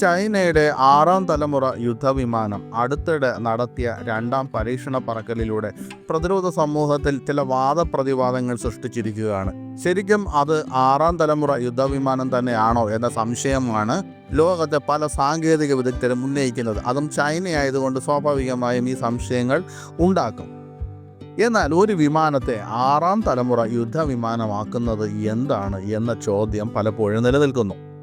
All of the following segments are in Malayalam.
ചൈനയുടെ ആറാം തലമുറ യുദ്ധവിമാനം അടുത്തിടെ നടത്തിയ രണ്ടാം പരീക്ഷണ പറക്കലിലൂടെ പ്രതിരോധ സമൂഹത്തിൽ ചില വാദപ്രതിവാദങ്ങൾ സൃഷ്ടിച്ചിരിക്കുകയാണ്. ശരിക്കും അത് ആറാം തലമുറ യുദ്ധവിമാനം തന്നെയാണോ എന്ന സംശയമാണ് ലോകത്തെ പല സാങ്കേതിക വിദഗ്ധരും ഉന്നയിക്കുന്നത്. അതും ചൈനയായതുകൊണ്ട് സ്വാഭാവികമായും ഈ സംശയങ്ങൾ ഉണ്ടാക്കും. എന്നാൽ ഒരു വിമാനത്തെ ആറാം തലമുറ യുദ്ധവിമാനമാക്കുന്നത് എന്താണ് എന്ന ചോദ്യം പലപ്പോഴും നിലനിൽക്കുന്നു.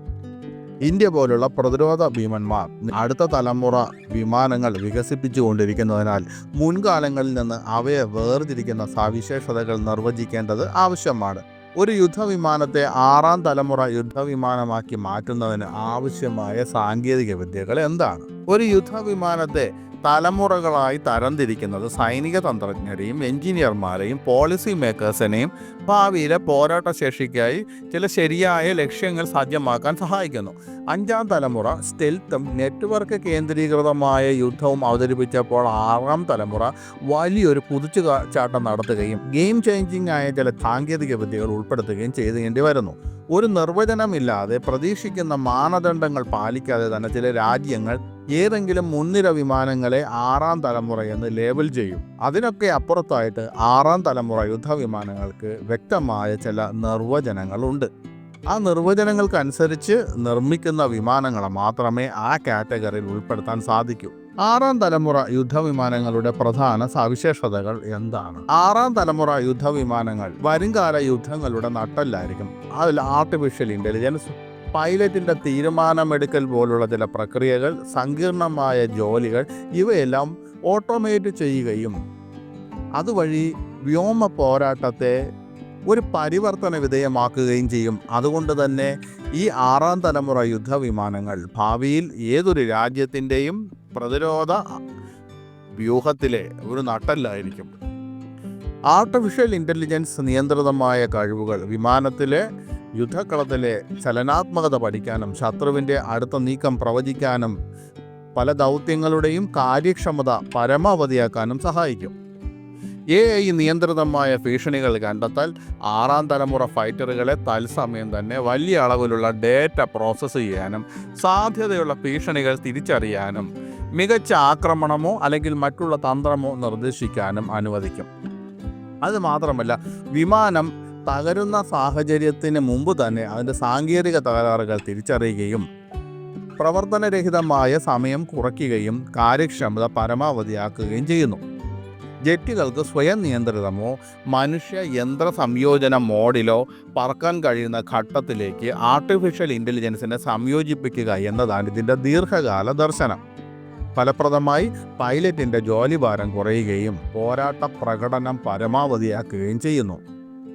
ഇന്ത്യ പോലുള്ള പ്രതിരോധ ഭീമന്മാർ അടുത്ത തലമുറ വിമാനങ്ങൾ വികസിപ്പിച്ചുകൊണ്ടിരിക്കുന്നതിനാൽ മുൻകാലങ്ങളിൽ നിന്ന് അവയെ വേർതിരിക്കുന്ന സവിശേഷതകൾ നിർവചിക്കേണ്ടത് ആവശ്യമാണ്. ഒരു യുദ്ധവിമാനത്തെ ആറാം തലമുറ യുദ്ധവിമാനമാക്കി മാറ്റുന്നതിന് ആവശ്യമായ സാങ്കേതിക വിദ്യകൾ എന്താണ്? ഒരു യുദ്ധവിമാനത്തെ തലമുറകളായി തരംതിരിക്കുന്നത് സൈനിക തന്ത്രജ്ഞരെയും എഞ്ചിനീയർമാരെയും പോളിസി മേക്കേഴ്സിനെയും ഭാവിയിലെ പോരാട്ട ശേഷിക്കായി ചില ശരിയായ ലക്ഷ്യങ്ങൾ സാധ്യമാക്കാൻ സഹായിക്കുന്നു. അഞ്ചാം തലമുറ സ്റ്റെൽത്തും നെറ്റ്വർക്ക് കേന്ദ്രീകൃതമായ യുദ്ധവും അവതരിപ്പിച്ചപ്പോൾ ആറാം തലമുറ വലിയൊരു പുതിച്ചു ചാട്ടം നടത്തുകയും ഗെയിം ചേഞ്ചിങ് ആയ ചില സാങ്കേതിക വിദ്യകൾ ഉൾപ്പെടുത്തുകയും ചെയ്തേണ്ടി വരുന്നു. ഒരു നിർവചനമില്ലാതെ പ്രതീക്ഷിക്കുന്ന മാനദണ്ഡങ്ങൾ പാലിക്കാതെ തന്നെ ചില രാജ്യങ്ങൾ ഏതെങ്കിലും മുൻനിര വിമാനങ്ങളെ ആറാം തലമുറ എന്ന് ലേബൽ ചെയ്യും. അതിനൊക്കെ അപ്പുറത്തായിട്ട് ആറാം തലമുറ യുദ്ധവിമാനങ്ങൾക്ക് വ്യക്തമായ ചില നിർവചനങ്ങളുണ്ട്. ആ നിർവചനങ്ങൾക്കനുസരിച്ച് നിർമ്മിക്കുന്ന വിമാനങ്ങളെ മാത്രമേ ആ കാറ്റഗറിയിൽ ഉൾപ്പെടുത്താൻ സാധിക്കൂ. ആറാം തലമുറ യുദ്ധവിമാനങ്ങളുടെ പ്രധാന സവിശേഷതകൾ എന്താണ്? ആറാം തലമുറ യുദ്ധവിമാനങ്ങൾ വരുംകാല യുദ്ധങ്ങളുടെ നട്ടല്ലായിരിക്കും. അതിൽ ആർട്ടിഫിഷ്യൽ ഇന്റലിജൻസ് പൈലറ്റിന്റെ തീരുമാനമെടുക്കൽ പോലുള്ള ചില പ്രക്രിയകൾ സങ്കീർണമായ ജോലികൾ ഇവയെല്ലാം ഓട്ടോമേറ്റ് ചെയ്യുകയും അതുവഴി വ്യോമ പോരാട്ടത്തെ ഒരു പരിവർത്തന വിധേയമാക്കുകയും ചെയ്യും. അതുകൊണ്ട് തന്നെ ഈ ആറാം തലമുറ യുദ്ധവിമാനങ്ങൾ ഭാവിയിൽ ഏതൊരു രാജ്യത്തിന്റെയും പ്രതിരോധ വ്യൂഹത്തിലെ ഒരു നട്ടല്ലായിരിക്കും. ആർട്ടിഫിഷ്യൽ ഇന്റലിജൻസ് നിയന്ത്രിതമായ കഴിവുകൾ വിമാനത്തിലെ യുദ്ധക്കളത്തിലെ ചലനാത്മകത പഠിക്കാനും ശത്രുവിന്റെ അടുത്ത നീക്കം പ്രവചിക്കാനും പല ദൗത്യങ്ങളുടെയും കാര്യക്ഷമത പരമാവധിയാക്കാനും സഹായിക്കും. എ ഐ നിയന്ത്രിതമായ ഭീഷണികൾ കണ്ടെത്താൽ ആറാം തലമുറ ഫൈറ്ററുകളെ തത്സമയം തന്നെ വലിയ അളവിലുള്ള ഡേറ്റ പ്രോസസ്സ് ചെയ്യാനും സാധ്യതയുള്ള ഭീഷണികൾ തിരിച്ചറിയാനും മികച്ച ആക്രമണമോ അല്ലെങ്കിൽ മറ്റുള്ള തന്ത്രമോ നിർദ്ദേശിക്കാനും അനുവദിക്കും. അത് മാത്രമല്ല വിമാനം തകരുന്ന സാഹചര്യത്തിന് മുമ്പ് തന്നെ അതിന്റെ സാങ്കേതിക തകരാറുകൾ തിരിച്ചറിയുകയും പ്രവർത്തനരഹിതമായ സമയം കുറയ്ക്കുകയും കാര്യക്ഷമത പരമാവധിയാക്കുകയും ചെയ്യുന്നു. ജെറ്റുകൾക്ക് സ്വയം നിയന്ത്രിതമോ മനുഷ്യ യന്ത്ര സംയോജന മോഡിലോ പറക്കാൻ കഴിയുന്ന ഘട്ടത്തിലേക്ക് ആർട്ടിഫിഷ്യൽ ഇന്റലിജൻസിനെ സംയോജിപ്പിക്കുക എന്നതാണ് ഇതിന്റെ ദീർഘകാല ദർശനം. ഫലപ്രദമായി പൈലറ്റിന്റെ ജോലിഭാരം കുറയുകയും പോരാട്ട പ്രകടനം പരമാവധിയാക്കുകയും ചെയ്യുന്നു.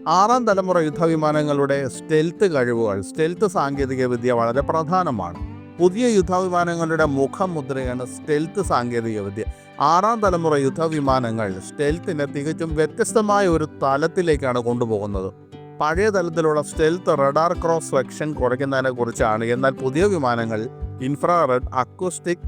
ആറാം തലമുറ യുദ്ധവിമാനങ്ങളുടെ സ്റ്റെൽത്ത് കഴിവുകൾ സ്റ്റെൽത്ത് സാങ്കേതികവിദ്യ വളരെ പ്രധാനമാണ്. പുതിയ യുദ്ധവിമാനങ്ങളുടെ മുഖമുദ്രയാണ് സ്റ്റെൽത്ത് സാങ്കേതികവിദ്യ. ആറാം തലമുറ യുദ്ധവിമാനങ്ങൾ സ്റ്റെൽത്തിനെ തികച്ചും വ്യത്യസ്തമായ ഒരു തലത്തിലേക്കാണ് കൊണ്ടുപോകുന്നത്. പഴയ തലത്തിലുള്ള സ്റ്റെൽത്ത് റഡാർ ക്രോസ് സെക്ഷൻ കുറയ്ക്കുന്നതിനെ കുറിച്ചാണ്. എന്നാൽ പുതിയ വിമാനങ്ങൾ ഇൻഫ്രാറെഡ് അക്കൂസ്റ്റിക്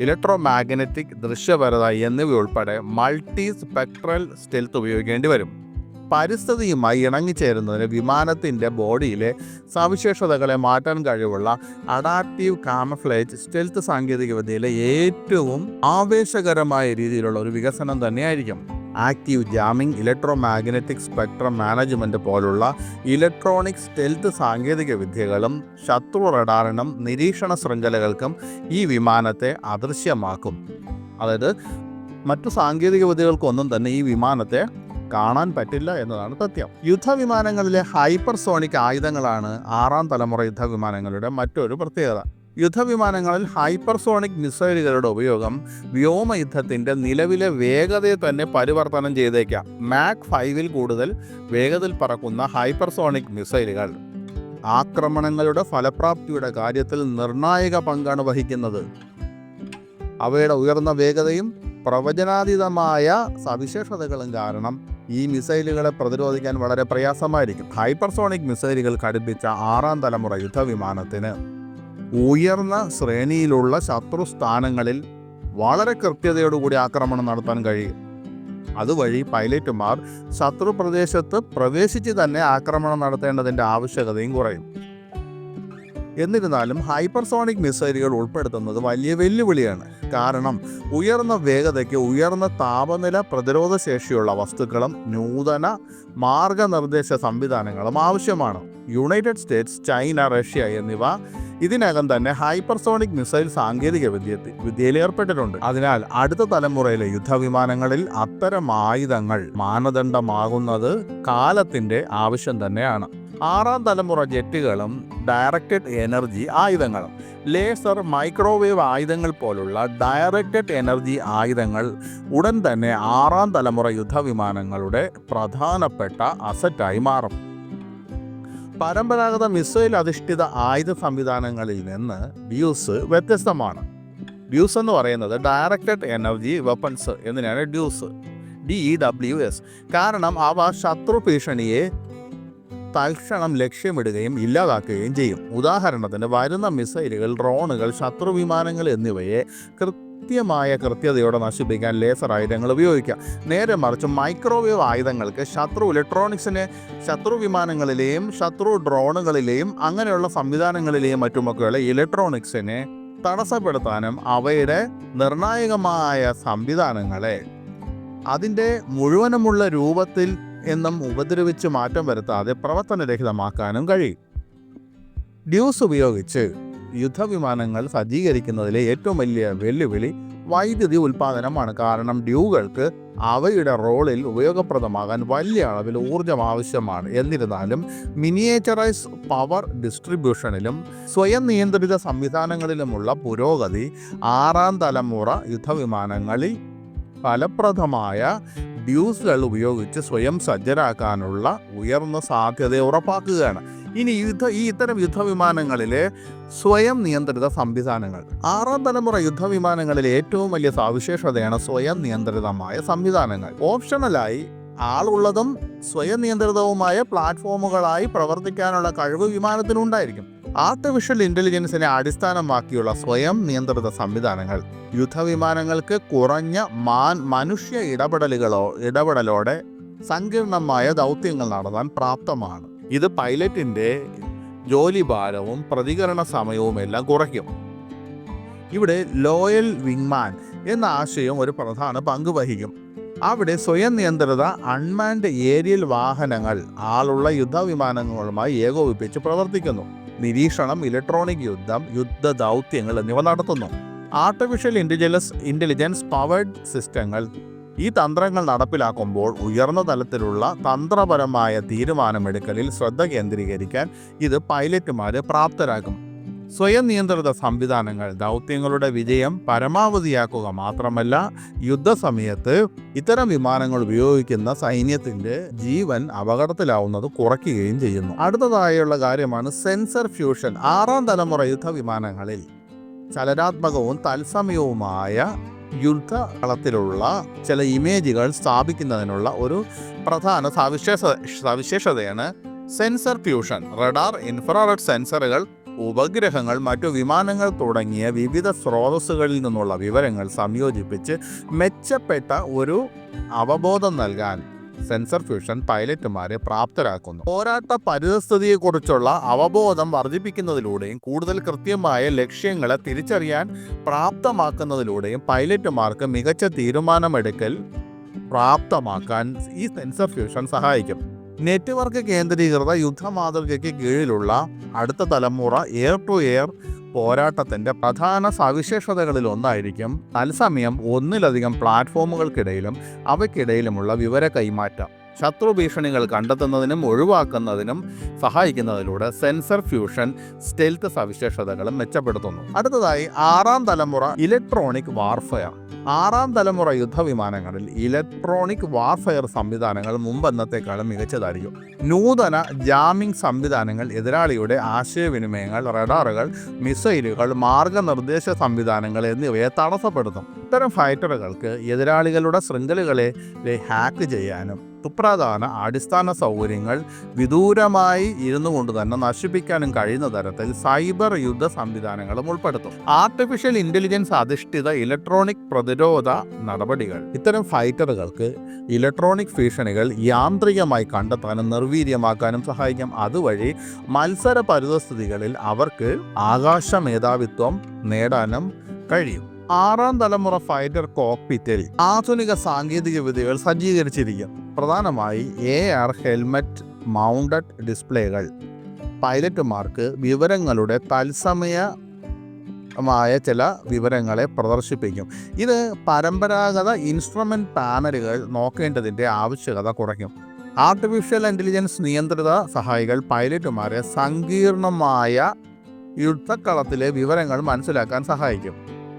ഇലക്ട്രോ മാഗ്നറ്റിക് ദൃശ്യപരത എന്നിവയുൾപ്പെടെ മൾട്ടി സ്പെക്ട്രൽ സ്റ്റെൽത്ത് ഉപയോഗിക്കേണ്ടി വരും. പരിസ്ഥിതിയുമായി ഇണങ്ങിച്ചേരുന്നതിന് വിമാനത്തിന്റെ ബോഡിയിലെ സവിശേഷതകളെ മാറ്റാൻ കഴിവുള്ള അഡാപ്റ്റീവ് കാമഫ്ലേജ് സ്റ്റെൽത്ത് സാങ്കേതികവിദ്യയിലെ ഏറ്റവും ആവേശകരമായ രീതിയിലുള്ള ഒരു വികസനം തന്നെയായിരിക്കും. Active jamming electromagnetic spectrum management പോലുള്ള ഇലക്ട്രോണിക് സ്റ്റെൽത്ത് സാങ്കേതിക വിദ്യകളും ശത്രു റഡാറിനും നിരീക്ഷണ ശൃംഖലകൾക്കും ഈ വിമാനത്തെ അദൃശ്യമാക്കും. അതായത് മറ്റു സാങ്കേതിക വിദ്യകൾക്കൊന്നും തന്നെ ഈ വിമാനത്തെ കാണാൻ പറ്റില്ല എന്നതാണ് സത്യം. യുദ്ധവിമാനങ്ങളിലെ ഹൈപ്പർസോണിക് ആയുധങ്ങളാണ് ആറാം തലമുറ യുദ്ധവിമാനങ്ങളുടെ മറ്റൊരു പ്രത്യേകത. യുദ്ധവിമാനങ്ങളിൽ ഹൈപ്പർസോണിക് മിസൈലുകളുടെ ഉപയോഗം വ്യോമയുദ്ധത്തിന്റെ നിലവിലെ വേഗതയെ തന്നെ പരിവർത്തനം ചെയ്തേക്കാം. മാക് ഫൈവിൽ കൂടുതൽ വേഗതയിൽ പറക്കുന്ന ഹൈപ്പർസോണിക് മിസൈലുകൾ. ആക്രമണങ്ങളുടെ ഫലപ്രാപ്തിയുടെ കാര്യത്തിൽ നിർണായക പങ്കാണ് വഹിക്കുന്നത്. അവയുടെ ഉയർന്ന വേഗതയും പ്രവചനാതീതമായ സവിശേഷതകളും കാരണം ഈ മിസൈലുകളെ പ്രതിരോധിക്കാൻ വളരെ പ്രയാസമായിരിക്കും. ഹൈപ്പർസോണിക് മിസൈലുകൾ ഘടിപ്പിച്ച ആറാം തലമുറ യുദ്ധവിമാനത്തിന് ഉയർന്ന ശ്രേണിയിലുള്ള ശത്രു സ്ഥാനങ്ങളിൽ വളരെ കൃത്യതയോടുകൂടി ആക്രമണം നടത്താൻ കഴിയും. അതുവഴി പൈലറ്റുമാർ ശത്രു പ്രദേശത്ത് പ്രവേശിച്ച് തന്നെ ആക്രമണം നടത്തേണ്ടതിന്റെ ആവശ്യകതയും കുറയും. എന്നിരുന്നാലും ഹൈപ്പർസോണിക് മിസൈലുകൾ ഉൾപ്പെടുത്തുന്നത് വലിയ വെല്ലുവിളിയാണ്. കാരണം ഉയർന്ന വേഗതയ്ക്ക് ഉയർന്ന താപനില പ്രതിരോധ ശേഷിയുള്ള വസ്തുക്കളും നൂതന മാർഗനിർദ്ദേശ സംവിധാനങ്ങളും ആവശ്യമാണ്. യുണൈറ്റഡ് സ്റ്റേറ്റ്സ് ചൈന റഷ്യ എന്നിവ ഇതിനകം തന്നെ ഹൈപ്പർസോണിക് മിസൈൽ സാങ്കേതിക വിദ്യ വിദ്യയിൽ ഏർപ്പെട്ടിട്ടുണ്ട്. അതിനാൽ അടുത്ത തലമുറയിലെ യുദ്ധവിമാനങ്ങളിൽ അത്തരം ആയുധങ്ങൾ മാനദണ്ഡമാകുന്നത് കാലത്തിന്റെ ആവശ്യം തന്നെയാണ്. ആറാം തലമുറ ജെറ്റുകളും ഡയറക്റ്റഡ് എനർജി ആയുധങ്ങളും ലേസർ മൈക്രോവേവ് ആയുധങ്ങൾ പോലുള്ള ഡയറക്റ്റഡ് എനർജി ആയുധങ്ങൾ ഉടൻ തന്നെ ആറാം തലമുറ യുദ്ധവിമാനങ്ങളുടെ പ്രധാനപ്പെട്ട അസറ്റായി മാറും. പരമ്പരാഗത മിസൈൽ അധിഷ്ഠിത ആയുധ സംവിധാനങ്ങളിൽ നിന്ന് ഡ്യൂസ് വ്യത്യസ്തമാണ്. ഡ്യൂസ് എന്ന് പറയുന്നത് directed energy weapons എന്നിനാണ് DEWs. D E W S കാരണം അവ ശത്രു ഭീഷണിയെ തൽക്ഷണം ലക്ഷ്യമിടുകയും ഇല്ലാതാക്കുകയും ചെയ്യും. ഉദാഹരണത്തിന് വരുന്ന മിസൈലുകൾ ഡ്രോണുകൾ ശത്രു വിമാനങ്ങൾ എന്നിവയെ കൃത്യമായ കൃത്യതയോടെ നശിപ്പിക്കാൻ ലേസർ ആയുധങ്ങൾ ഉപയോഗിക്കാം. നേരെ മറിച്ച് മൈക്രോവേവ് ആയുധങ്ങൾക്ക് ശത്രു ഇലക്ട്രോണിക്സിനെ ശത്രു വിമാനങ്ങളിലെയും ശത്രു ഡ്രോണുകളിലെയും അങ്ങനെയുള്ള സംവിധാനങ്ങളിലെയും മറ്റുമൊക്കെയുള്ള ഇലക്ട്രോണിക്സിനെ തടസ്സപ്പെടുത്താനും അവയുടെ നിർണായകമായ സംവിധാനങ്ങളെ അതിന്റെ മുഴുവനുമുള്ള രൂപത്തിൽ എന്നും ഉപദ്രവിച്ച് മാറ്റം വരുത്താതെ പ്രവർത്തനരഹിതമാക്കാനും കഴിയും. ഡ്യൂസ് ഉപയോഗിച്ച് യുദ്ധവിമാനങ്ങൾ സജ്ജീകരിക്കുന്നതിലെ ഏറ്റവും വലിയ വെല്ലുവിളി വൈദ്യുതി ഉൽപാദനമാണ് കാരണം ഡ്യൂകൾക്ക് അവയുടെ റോളിൽ ഉപയോഗപ്രദമാകാൻ വലിയ അളവിൽ ഊർജം ആവശ്യമാണ്. എന്നിരുന്നാലും മിനിയേച്ചറൈസ് പവർ ഡിസ്ട്രിബ്യൂഷനിലും സ്വയം നിയന്ത്രിത സംവിധാനങ്ങളിലുമുള്ള പുരോഗതി ആറാം തലമുറ യുദ്ധവിമാനങ്ങളിൽ ഫലപ്രദമായ ഡ്യൂസുകൾ ഉപയോഗിച്ച് സ്വയം സജ്ജരാക്കാനുള്ള ഉയർന്ന സാധ്യത ഉറപ്പാക്കുകയാണ്. ഇനി യുദ്ധ ഈ ഇത്തരം യുദ്ധവിമാനങ്ങളിലെ സ്വയം നിയന്ത്രിത സംവിധാനങ്ങൾ. ആറാം തലമുറ യുദ്ധവിമാനങ്ങളിലെ ഏറ്റവും വലിയ സവിശേഷതയാണ് സ്വയം നിയന്ത്രിതമായ സംവിധാനങ്ങൾ. ഓപ്ഷണലായി ആളുള്ളതും സ്വയം നിയന്ത്രിതവുമായ പ്ലാറ്റ്ഫോമുകളായി പ്രവർത്തിക്കാനുള്ള കഴിവ് വിമാനത്തിനുണ്ടായിരിക്കും. ആർട്ടിഫിഷ്യൽ ഇന്റലിജൻസിനെ അടിസ്ഥാനമാക്കിയുള്ള സ്വയം നിയന്ത്രിത സംവിധാനങ്ങൾ യുദ്ധവിമാനങ്ങൾക്ക് കുറഞ്ഞ മാൻ മനുഷ്യ ഇടപെടലുകളോ ഇടപെടലോടെ സങ്കീർണമായ ദൗത്യങ്ങൾ നടത്താൻ പ്രാപ്തമാണ്. ഇത് പൈലറ്റിന്റെ ജോലിഭാരവും പ്രതികരണ സമയവും എല്ലാം കുറയ്ക്കും. ഇവിടെ ലോയൽ വിങ്മാൻ എന്ന ആശയം ഒരു പ്രധാന പങ്ക് വഹിക്കും. അവിടെ സ്വയം നിയന്ത്രിത അൺമാൻഡ് ഏരിയൽ വാഹനങ്ങൾ ആളുള്ള യുദ്ധവിമാനങ്ങളുമായി ഏകോപിപ്പിച്ച് പ്രവർത്തിക്കുന്നു. നിരീക്ഷണം ഇലക്ട്രോണിക് യുദ്ധം യുദ്ധ ദൗത്യങ്ങൾ എന്നിവ നടത്തുന്നു. ആർട്ടിഫിഷ്യൽ ഇന്റലിജൻസ് ഇന്റലിജൻസ് പവേഡ് സിസ്റ്റങ്ങൾ ഈ തന്ത്രങ്ങൾ നടപ്പിലാക്കുമ്പോൾ ഉയർന്ന തലത്തിലുള്ള തന്ത്രപരമായ തീരുമാനമെടുക്കലിൽ ശ്രദ്ധ കേന്ദ്രീകരിക്കാൻ ഇത് പൈലറ്റുമാരെ പ്രാപ്തരാക്കും. സ്വയം നിയന്ത്രിത സംവിധാനങ്ങൾ ദൗത്യങ്ങളുടെ വിജയം പരമാവധിയാക്കുക മാത്രമല്ല യുദ്ധസമയത്ത് ഇത്തരം വിമാനങ്ങൾ ഉപയോഗിക്കുന്ന സൈന്യത്തിന്റെ ജീവൻ അപകടത്തിലാവുന്നത് കുറയ്ക്കുകയും ചെയ്യുന്നു. അടുത്തതായുള്ള കാര്യമാണ് സെൻസർ ഫ്യൂഷൻ. ആറാം തലമുറ യുദ്ധ വിമാനങ്ങളിൽ ചലനാത്മകവും തത്സമയവുമായ യുദ്ധ കളത്തിലുള്ള ചില ഇമേജുകൾ സ്ഥാപിക്കുന്നതിനുള്ള ഒരു പ്രധാന സവിശേഷ സവിശേഷതയാണ് സെൻസർ ഫ്യൂഷൻ. റഡാർ ഇൻഫ്രാറെഡ് സെൻസറുകൾ ഉപഗ്രഹങ്ങൾ മറ്റു വിമാനങ്ങൾ തുടങ്ങിയ വിവിധ സ്രോതസ്സുകളിൽ നിന്നുള്ള വിവരങ്ങൾ സംയോജിപ്പിച്ച് മെച്ചപ്പെട്ട ഒരു അവബോധം നൽകാൻ സെൻസർ ഫ്യൂഷൻ പൈലറ്റുമാരെ പ്രാപ്തരാക്കുന്നു. പോരാട്ട പരിതസ്ഥിതിയെക്കുറിച്ചുള്ള അവബോധം വർദ്ധിപ്പിക്കുന്നതിലൂടെയും കൂടുതൽ കൃത്യമായ ലക്ഷ്യങ്ങളെ തിരിച്ചറിയാൻ പ്രാപ്തമാക്കുന്നതിലൂടെയും പൈലറ്റുമാർക്ക് മികച്ച തീരുമാനമെടുക്കൽ പ്രാപ്തമാക്കാൻ ഈ സെൻസർ ഫ്യൂഷൻ സഹായിക്കും. നെറ്റ്വർക്ക് കേന്ദ്രീകൃത യുദ്ധമാതൃകയ്ക്ക് കീഴിലുള്ള അടുത്ത തലമുറ എയർ ടു എയർ പോരാട്ടത്തിന്റെ പ്രധാന സവിശേഷതകളിൽ ഒന്നായിരിക്കും തത്സമയം ഒന്നിലധികം പ്ലാറ്റ്ഫോമുകൾക്കിടയിലും അവയ്ക്കിടയിലുമുള്ള വിവര കൈമാറ്റം. ശത്രു ഭീഷണികൾ കണ്ടെത്തുന്നതിനും ഒഴിവാക്കുന്നതിനും സഹായിക്കുന്നതിലൂടെ സെൻസർ ഫ്യൂഷൻ സ്റ്റെൽത്ത് സവിശേഷതകളും മെച്ചപ്പെടുത്തുന്നു. അടുത്തതായി ആറാം തലമുറ ഇലക്ട്രോണിക് വാർഫെയർ. ആറാം തലമുറ യുദ്ധവിമാനങ്ങളിൽ ഇലക്ട്രോണിക് വാർഫെയർ സംവിധാനങ്ങൾ മുമ്പെന്നത്തെക്കാളും മികച്ചതായിരിക്കും. നൂതന ജാമിംഗ് സംവിധാനങ്ങൾ എതിരാളിയുടെ ആശയവിനിമയങ്ങൾ റഡാറുകൾ മിസൈലുകൾ മാർഗനിർദ്ദേശ സംവിധാനങ്ങൾ എന്നിവയെ തടസ്സപ്പെടുത്തും. ഇത്തരം ഫൈറ്ററുകൾക്ക് എതിരാളികളുടെ ശൃംഖലകളെ ഹാക്ക് ചെയ്യാനും സുപ്രധാന അടിസ്ഥാന സൗകര്യങ്ങൾ വിദൂരമായി ഇരുന്നു കൊണ്ട് തന്നെ നശിപ്പിക്കാനും കഴിയുന്ന തരത്തിൽ സൈബർ യുദ്ധ സംവിധാനങ്ങളും ഉൾപ്പെടുത്തും. ആർട്ടിഫിഷ്യൽ ഇന്റലിജൻസ് അധിഷ്ഠിത ഇലക്ട്രോണിക് പ്രതിരോധ നടപടികൾ. ഇത്തരം ഫൈറ്ററുകൾക്ക് ഇലക്ട്രോണിക് ഭീഷണികൾ യാന്ത്രികമായി കണ്ടെത്താനും നിർവീര്യമാക്കാനും സഹായിക്കും. അതുവഴി മത്സര പരിതസ്ഥിതികളിൽ അവർക്ക് ആകാശ മേധാവിത്വം നേടാനും കഴിയും. ആറാം തലമുറ ഫൈറ്റർ കോക്പിറ്റിൽ ആധുനിക സാങ്കേതിക വിദ്യകൾ സജ്ജീകരിച്ചിരിക്കും. പ്രധാനമായി A R helmet mounted displays. പൈലറ്റുമാർക്ക് വിവരങ്ങളുടെ തത്സമയ മായ ചില വിവരങ്ങളെ പ്രദർശിപ്പിക്കും. ഇത് പരമ്പരാഗത ഇൻസ്ട്രുമെന്റ് പാനലുകൾ നോക്കേണ്ടതിന്റെ ആവശ്യകത കുറയ്ക്കും. ആർട്ടിഫിഷ്യൽ ഇന്റലിജൻസ് നിയന്ത്രിത സഹായികൾ പൈലറ്റുമാരെ സങ്കീർണമായ യുദ്ധക്കളത്തിലെ വിവരങ്ങൾ മനസ്സിലാക്കാൻ സഹായിക്കും.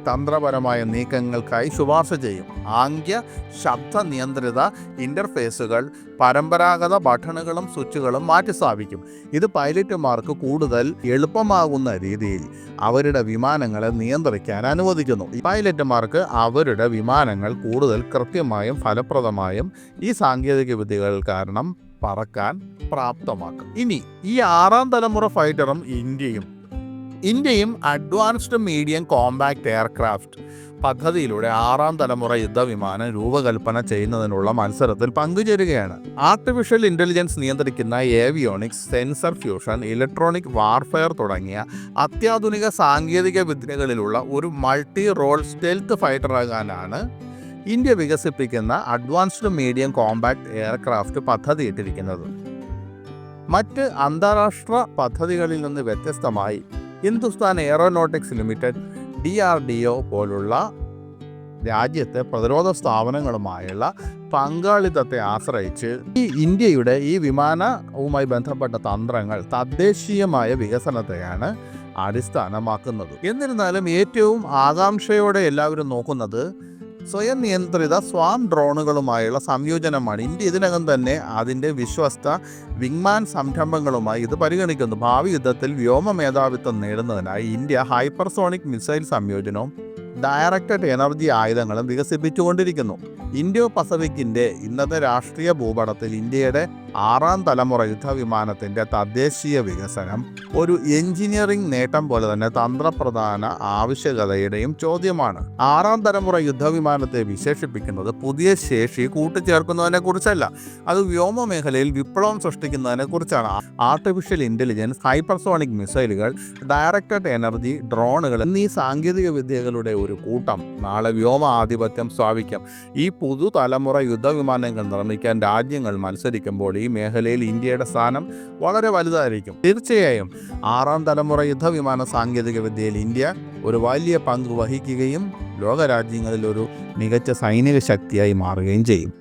തന്ത്രപരമായ നീക്കങ്ങൾക്കായി ശുപാർശ ചെയ്യും. ആംഗ്യ ശബ്ദ നിയന്ത്രിത ഇന്റർഫേസുകൾ പരമ്പരാഗത ബട്ടണുകളും സ്വിച്ചുകളും മാറ്റിസ്ഥാപിക്കും ഇത് പൈലറ്റുമാർക്ക് കൂടുതൽ എളുപ്പമാകുന്ന രീതിയിൽ അവരുടെ വിമാനങ്ങളെ നിയന്ത്രിക്കാൻ അനുവദിക്കുന്നു. പൈലറ്റുമാർക്ക് അവരുടെ വിമാനങ്ങൾ കൂടുതൽ കൃത്യമായും ഫലപ്രദമായും ഈ സാങ്കേതിക വിദ്യകൾ കാരണം പറക്കാൻ പ്രാപ്തമാക്കും. ഇനി ഈ ആറാം തലമുറ ഫൈറ്ററും ഇന്ത്യയും ഇന്ത്യയും അഡ്വാൻസ്ഡ് മീഡിയം കോമ്പാക്ട് എയർക്രാഫ്റ്റ് പദ്ധതിയിലൂടെ ആറാം തലമുറ യുദ്ധവിമാനം രൂപകൽപ്പന ചെയ്യുന്നതിനുള്ള മത്സരത്തിൽ പങ്കുചേരുകയാണ്. ആർട്ടിഫിഷ്യൽ ഇന്റലിജൻസ് നിയന്ത്രിക്കുന്ന avionics sensor fusion electronic warfare തുടങ്ങിയ അത്യാധുനിക സാങ്കേതിക വിദ്യകളിലുള്ള ഒരു മൾട്ടി റോൾ സ്റ്റെൽത്ത് ഫൈറ്ററാകാനാണ് ഇന്ത്യ വികസിപ്പിക്കുന്ന അഡ്വാൻസ്ഡ് മീഡിയം കോമ്പാക്ട് എയർക്രാഫ്റ്റ് പദ്ധതി പദ്ധതിയിട്ടിരിക്കുന്നത്. മറ്റ് അന്താരാഷ്ട്ര പദ്ധതികളിൽ നിന്ന് വ്യത്യസ്തമായി Hindustan aeronautics limited D R D O പോലുള്ള രാജ്യത്തെ പ്രതിരോധ സ്ഥാപനങ്ങളുമായുള്ള പങ്കാളിത്തത്തെ ആശ്രയിച്ച് ഈ ഇന്ത്യയുടെ ഈ വിമാനവുമായി ബന്ധപ്പെട്ട തന്ത്രങ്ങൾ തദ്ദേശീയമായ വികസനത്തെയാണ് അടിസ്ഥാനമാക്കുന്നത്. എന്നിരുന്നാലും ഏറ്റവും ആകാംക്ഷയോടെ എല്ലാവരും നോക്കുന്നത് സ്വയം നിയന്ത്രിത സ്വാം ഡ്രോണുകളുമായുള്ള സംയോജനമാണ്. ഇന്ത്യ ഇതിനകം തന്നെ അതിന്റെ വിശ്വസ്ത വിങ്മാൻ സംരംഭങ്ങളുമായി ഇത് പരിഗണിക്കുന്നു. ഭാവി യുദ്ധത്തിൽ വ്യോമ മേധാവിത്വം നേടുന്നതിനായി ഇന്ത്യ ഹൈപ്പർസോണിക് മിസൈൽ സംയോജനവും ഡയറക്റ്റഡ് എനർജി ആയുധങ്ങളും വികസിപ്പിച്ചുകൊണ്ടിരിക്കുന്നു. ഇൻഡോ പസഫിക്കിന്റെ ഇന്നത്തെ രാഷ്ട്രീയ ഭൂപടത്തിൽ ഇന്ത്യയുടെ ആറാം തലമുറ യുദ്ധവിമാനത്തിന്റെ തദ്ദേശീയ വികസനം ഒരു എഞ്ചിനീയറിംഗ് നേട്ടം പോലെ തന്നെ തന്ത്രപ്രധാന ആവശ്യകതയുടെയും ചോദ്യമാണ്. ആറാം തലമുറ യുദ്ധവിമാനത്തെ വിശേഷിപ്പിക്കുന്നത് പുതിയ ശേഷി കൂട്ടിച്ചേർക്കുന്നതിനെ കുറിച്ചല്ല അത് വ്യോമ മേഖലയിൽ വിപ്ലവം സൃഷ്ടിക്കുന്നതിനെ കുറിച്ചാണ്. ആർട്ടിഫിഷ്യൽ ഇന്റലിജൻസ് ഹൈപ്പർസോണിക് മിസൈലുകൾ ഡയറക്റ്റഡ് എനർജി ഡ്രോണുകൾ എന്നീ സാങ്കേതിക വിദ്യകളുടെ ഒരു കൂട്ടം നാളെ വ്യോമ ആധിപത്യം സ്ഥാപിക്കാം. ഈ പുതുതലമുറ യുദ്ധവിമാനങ്ങൾ നിർമ്മിക്കാൻ രാജ്യങ്ങൾ മത്സരിക്കുമ്പോൾ ഈ മേഖലയിൽ ഇന്ത്യയുടെ സ്ഥാനം വളരെ വലുതായിരിക്കും. തീർച്ചയായും ആറാം തലമുറ യുദ്ധവിമാന സാങ്കേതികവിദ്യയിൽ ഇന്ത്യ ഒരു വലിയ പങ്ക് വഹിക്കുകയും ലോകരാജ്യങ്ങളിൽ ഒരു മികച്ച സൈനിക ശക്തിയായി മാറുകയും ചെയ്യും.